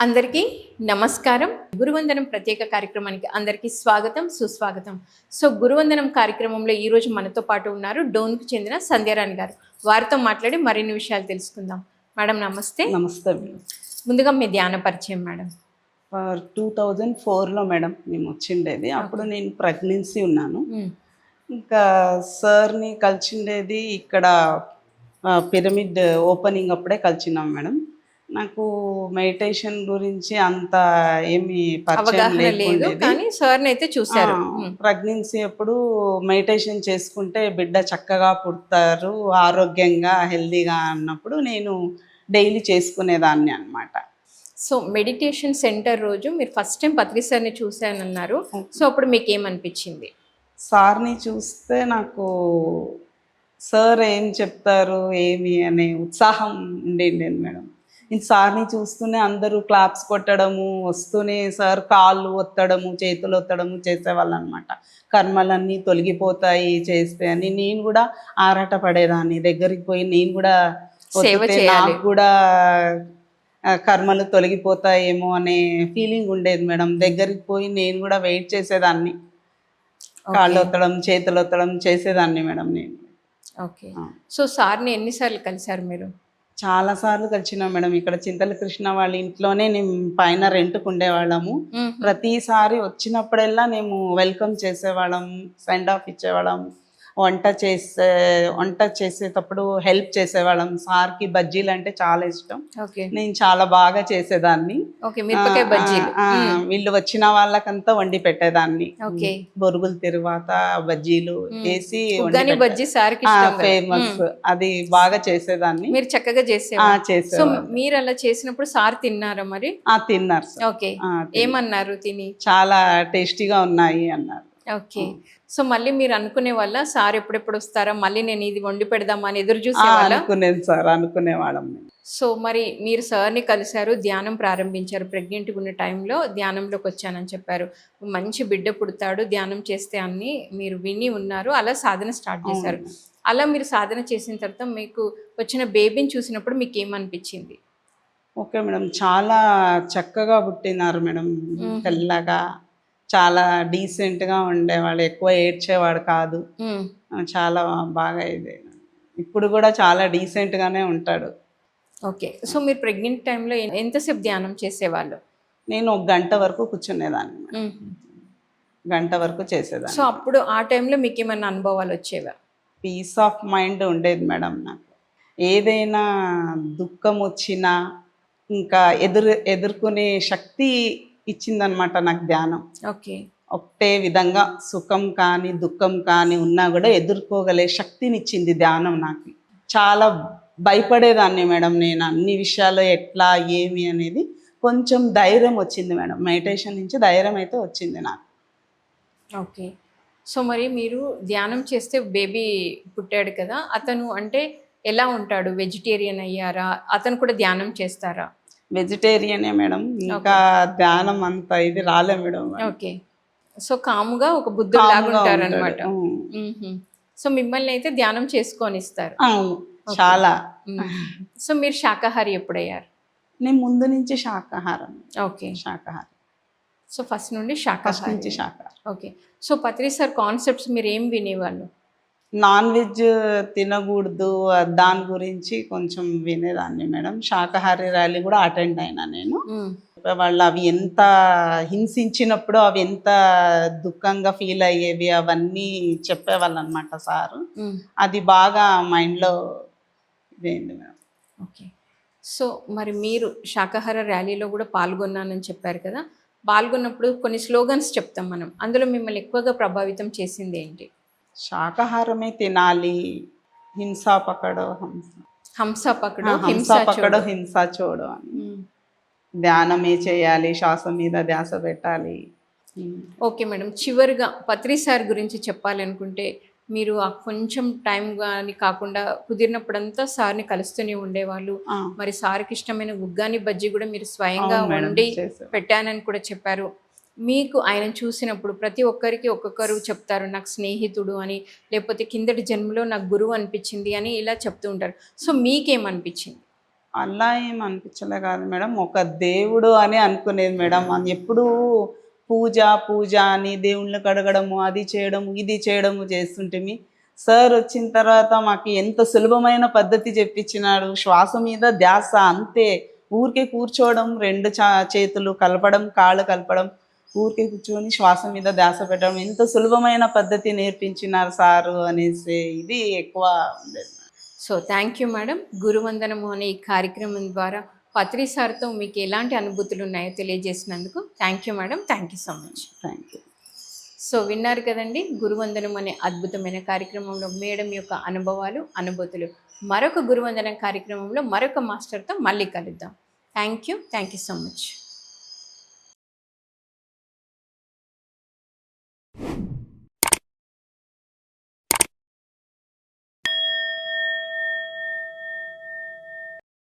అందరికీ నమస్కారం. గురువందనం ప్రత్యేక కార్యక్రమానికి అందరికీ స్వాగతం సుస్వాగతం. సో గురువందనం కార్యక్రమంలో ఈరోజు మనతో పాటు ఉన్నారు డోన్కు చెందిన సంధ్యారాణి గారు. వారితో మాట్లాడి మరిన్ని విషయాలు తెలుసుకుందాం. మేడం నమస్తే. నమస్తే. మేడం ముందుగా మీ ధ్యాన పరిచయం మేడం. టూ థౌజండ్ ఫోర్లో మేడం మేము వచ్చిండేది. అప్పుడు నేను ప్రెగ్నెన్సీ ఉన్నాను. ఇంకా సార్ని కలిసిండేది ఇక్కడ పిరమిడ్ ఓపెనింగ్ అప్పుడే కలిసినాం మేడం. నాకు మెడిటేషన్ గురించి అంత ఏమి అవగాహన లేదు కానీ సార్ని అయితే చూశారు. ప్రెగ్నెన్సీ అప్పుడు మెడిటేషన్ చేసుకుంటే బిడ్డ చక్కగా పుడతారు ఆరోగ్యంగా హెల్దీగా అన్నప్పుడు నేను డైలీ చేసుకునేదాన్ని అన్నమాట. సో మెడిటేషన్ సెంటర్ రోజు మీరు ఫస్ట్ టైం పత్రి సార్ని చూశానన్నారు. సో అప్పుడు మీకు ఏమనిపించింది సార్ని చూస్తే నాకు సార్ ఏం చెప్తారు ఏమి అనే ఉత్సాహం ఉండేది మేడం. సార్ని చూస్తూనే అందరూ క్లాప్స్ కొట్టడము వస్తూనే సార్ కాళ్ళు ఒత్తడము చేతులు ఒత్తడము చేసేవాళ్ళు అనమాట కర్మలన్నీ తొలగిపోతాయి చేస్తే అని. నేను కూడా ఆరాట పడేదాన్ని. దగ్గరికి పోయి నేను కూడా. నాకు కూడా కర్మలు తొలగిపోతాయేమో అనే ఫీలింగ్ ఉండేది మేడం. దగ్గరికి పోయి నేను కూడా వెయిట్ చేసేదాన్ని. కాళ్ళు ఒత్తడం చేతులు ఒత్తడం చేసేదాన్ని మేడం నేను. ఓకే. సో సార్ని ఎన్నిసార్లు కలిశారు మీరు? చాలా సార్లు కలిసిన మేడం. ఇక్కడ చింతల కృష్ణ వాళ్ళ ఇంట్లోనే నేను పైన రెంట్కు ఉండేవాళ్ళము. మ్మ్. ప్రతిసారి వచ్చినప్పుడల్లా మేము వెల్కమ్ చేసేవాళ్ళం సెండ్ ఆఫ్ ఇచ్చేవాళ్ళం. వంట చేసే వంట చేసేటప్పుడు హెల్ప్ చేసేవాళ్ళం. సార్కి బజ్జీలు అంటే చాలా ఇష్టం. నేను చాలా బాగా చేసేదాన్ని. వీళ్ళు వచ్చిన వాళ్ళకంతా వండి పెట్టేదాన్ని. బొరుగుల తిరువాత బజ్జీలు వేసి. ఫేమస్. అది బాగా చేసేదాన్ని. మీరు చక్కగా ఆ, చేసేవారు సో చేసేవాళ్ళు మీరు అలా చేసినప్పుడు సార్ తిన్నారా మరి? ఆ, తిన్నారు సార్. ఓకే. ఏమన్నారు తిని? చాలా టేస్టీగా ఉన్నాయి అన్నారు. ఓకే. సో మళ్ళీ మీరు అనుకునే వాళ్ళ సార్ ఎప్పుడెప్పుడు వస్తారా? మళ్ళీ నేను ఇది వండి పెడదామా? అని ఎదురు చూసే అనుకునేది సార్ అనుకునేవాళ్ళం. సో మరి మీరు సార్ని కలిశారు ధ్యానం ప్రారంభించారు ప్రెగ్నెంట్గా ఉన్న టైంలో ధ్యానంలోకి వచ్చానని చెప్పారు. మంచి బిడ్డ పుడతాడు ధ్యానం చేస్తే అన్ని మీరు విని ఉన్నారు అలా సాధన స్టార్ట్ చేశారు. అలా మీరు సాధన చేసిన తర్వాత మీకు వచ్చిన బేబీని చూసినప్పుడు మీకు ఏమనిపించింది? ఓకే మేడం చాలా చక్కగా పుట్టినారు మేడం. తెల్లగా. చాలా decent గా ఉండేవాడు ఎక్కువ ఏడ్చేవాడు కాదు. చాలా బాగా ఇది. ఇప్పుడు కూడా చాలా decent గానే ఉంటాడు. ఓకే. సో మీరు ప్రెగ్నెంట్ టైంలో ఎంతసేపు ధ్యానం చేసేవాళ్ళు? నేను ఒక గంట వరకు కూర్చునేదాన్ని. గంట వరకు చేసేదాన్ని. సో అప్పుడు ఆ టైంలో మీకు ఏమైనా అనుభవాలు వచ్చేవా? పీస్ ఆఫ్ మైండ్ ఉండేది మేడం నాకు. ఏదైనా దుఃఖం వచ్చినా ఇంకా ఎదురు ఎదుర్కొనే శక్తి ఇచ్చిందనమాట నాకు ధ్యానం. ఓకే. ఒకటే విధంగా సుఖం కానీ దుఃఖం కానీ ఉన్నా కూడా ఎదుర్కోగలే శక్తిని ఇచ్చింది ధ్యానం నాకు. చాలా భయపడేదాన్ని మేడం నేను. అన్ని విషయాలు ఎట్లా ఏమి అనేది కొంచెం ధైర్యం వచ్చింది మేడం. మెడిటేషన్ నుంచి ధైర్యం అయితే వచ్చింది నాకు. ఓకే. సో మరి మీరు ధ్యానం చేస్తే బేబీ పుట్టాడు కదా అతను అంటే ఎలా ఉంటాడు? వెజిటేరియన్ అయ్యారా? అతను కూడా ధ్యానం చేస్తారా? వెజిటేరియనే మేడం. ఇంకా ధ్యానం అంత ఇది రాలే మేడం. ఓకే. సో కాముగా ఒక బుద్ధుడు లాగా. సో మిమ్మల్ని అయితే ధ్యానం చేసుకొని ఇస్తారు అవును చాలా. సో మీరు శాకాహారి ఎప్పుడయ్యారు? నేను ముందు నుంచి శాకాహారం. ఓకే. శాకాహారం. సో ఫస్ట్ నుండి శాకాహారి నుంచి శాకాహారం. Okay. So Patri sir concepts మీరు ఏం వినేవాళ్ళు? నాన్ వెజ్ తినకూడదు దాని గురించి కొంచెం వినేదాన్ని మేడం. శాకాహారి ర్యాలీ కూడా అటెండ్ అయినా నేను. వాళ్ళు అవి ఎంత హింసించినప్పుడు అవి ఎంత దుఃఖంగా ఫీల్ అయ్యేవి అవన్నీ చెప్పేవాళ్ళు అనమాట సారు. అది బాగా మైండ్లో ఇదేంది మేడం. ఓకే. సో మరి మీరు శాకాహార ర్యాలీలో కూడా పాల్గొన్నానని చెప్పారు కదా. పాల్గొన్నప్పుడు కొన్ని స్లోగన్స్ చెప్తాం మనం. అందులో మిమ్మల్ని ఎక్కువగా ప్రభావితం చేసింది ఏంటి? శాకాహారమే తినాలి. హింస పకడో హంస. హంస పకడు హంస పకడో. హింస చూడు అని. ధ్యానమే చేయాలి శ్వాస మీద ధ్యాస పెట్టాలి. Okay madam. చివరిగా పత్రి సార్ గురించి చెప్పాలనుకుంటే మీరు ఆ కొంచెం టైం కానీ కాకుండా కుదిరినప్పుడంతా సార్ని కలుస్తూనే ఉండేవాళ్ళు. మరి సార్కి ఇష్టమైన ఉగ్గాని బజ్జీ కూడా మీరు స్వయంగా వండి. పెట్టానని కూడా చెప్పారు. మీకు ఆయన చూసినప్పుడు ప్రతి ఒక్కరికి ఒక్కొక్కరు చెప్తారు నాకు స్నేహితుడు అని లేకపోతే కిందటి జన్మలో నాకు గురువు అనిపించింది అని ఇలా చెప్తూ ఉంటారు. సో మీకేమనిపించింది? అలా ఏం అనిపించలే కాదు మేడం. ఒక దేవుడు అని అనుకునేది మేడం. అని ఎప్పుడు పూజ పూజ అని దేవుళ్ళని కడగడము అది చేయడము ఇది చేయడము చేస్తుంటిమి సార్ వచ్చిన తర్వాత మాకు ఎంత సులభమైన పద్ధతి చెప్పించినాడు. శ్వాస మీద ధ్యాస అంతే. ఊరికే కూర్చోవడం రెండు చా చేతులు కలపడం కాళ్ళు కలపడం ఊరికే కూర్చొని శ్వాస మీద ధ్యాస పెట్టడం ఎంత సులభమైన పద్ధతి నేర్పించినారు సారు అనేసి ఇది ఎక్కువ ఉండేది. సో థ్యాంక్ యూ మేడం గురువందనము అనే ఈ కార్యక్రమం ద్వారా పత్రి సార్తో మీకు ఎలాంటి అనుభూతులు ఉన్నాయో తెలియజేసినందుకు thank you madam thank you so much thank you so విన్నారు కదండి గురువందనం అనే అద్భుతమైన కార్యక్రమంలో మేడం యొక్క అనుభవాలు అనుభూతులు. మరొక గురువందనం కార్యక్రమంలో మరొక మాస్టర్తో మళ్ళీ కలుద్దాం. Thank you thank you so much